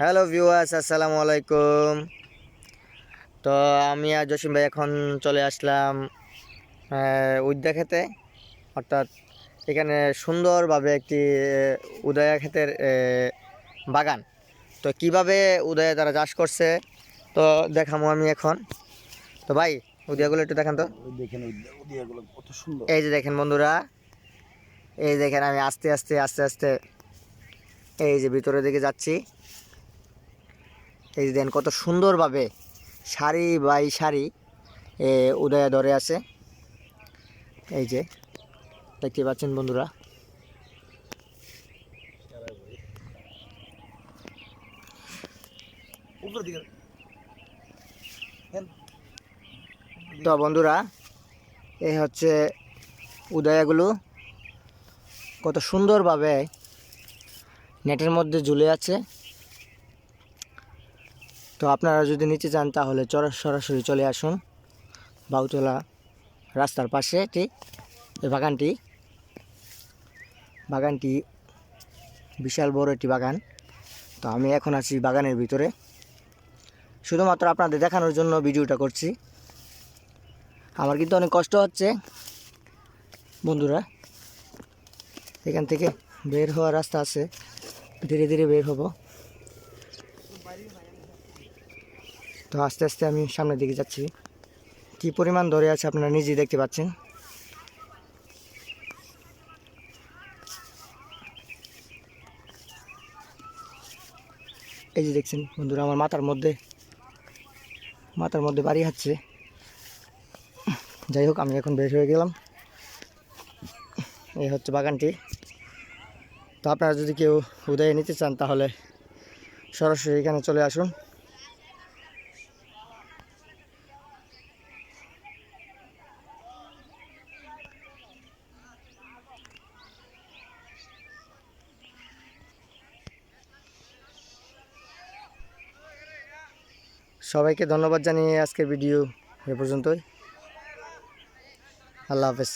Hello viewers আসসালামু আলাইকুম। তো আমি আর জসিম ভাই এখন চলে আসলাম উদ্যা খেতে। অর্থাৎ এখানে সুন্দরভাবে একটি উদয়া ক্ষেতের বাগান। তো কীভাবে উদয়া তারা চাষ করছে তো দেখামো আমি এখন। তো ভাই উদয়াগুলো একটু দেখান তো। দেখেন কত সুন্দর। এই যে দেখেন বন্ধুরা এই দেখেন আমি আস্তে আস্তে আস্তে আস্তে এই যে ভিতরের দিকে যাচ্ছি। এই যে দেখেন কত সুন্দরভাবে সারি বাই সারি উদয়া ধরে আছে। এই যে, দেখতে পাচ্ছেন বন্ধুরা। তো বন্ধুরা, এই হচ্ছে উদয়াগুলো। কত সুন্দরভাবে নেটের মধ্যে ঝুলে আছে। তো আপনারা যদি নিচে যান তাহলে চর- সরাসরি চলে আসুন বাউতলা রাস্তার পাশে এটি এই বাগানটি। বাগানটি বিশাল বড় একটি বাগান। তো আমি এখন আছি বাগানের ভিতরে। শুধুমাত্র আপনাদের দেখানোর জন্য ভিডিওটা করছি। আমার কিন্তু অনেক কষ্ট হচ্ছে, বন্ধুরা। এখান থেকে বের হওয়ার রাস্তা আছে। ধীরে ধীরে বের হব। তো আস্তে আস্তে আমি সামনের দিকে যাচ্ছি। কি পরিমাণ ধরে আছে আপনারা নিজেই দেখতে পাচ্ছেন। এই যে দেখছেন বন্ধুরা, আমার মাথার মধ্যে মাথার মধ্যে বাড়ি হচ্ছে যাই হোক, আমি এখন বের হয়ে গেলাম। এই হচ্ছে বাগানটি। তো আপনারা যদি কেউ উদয় নিতে চান তাহলে সরাসরি এখানে চলে আসুন। সবাইকে ধন্যবাদ জানিয়ে আজকের ভিডিও এ পর্যন্তই। আল্লাহ হাফেজ।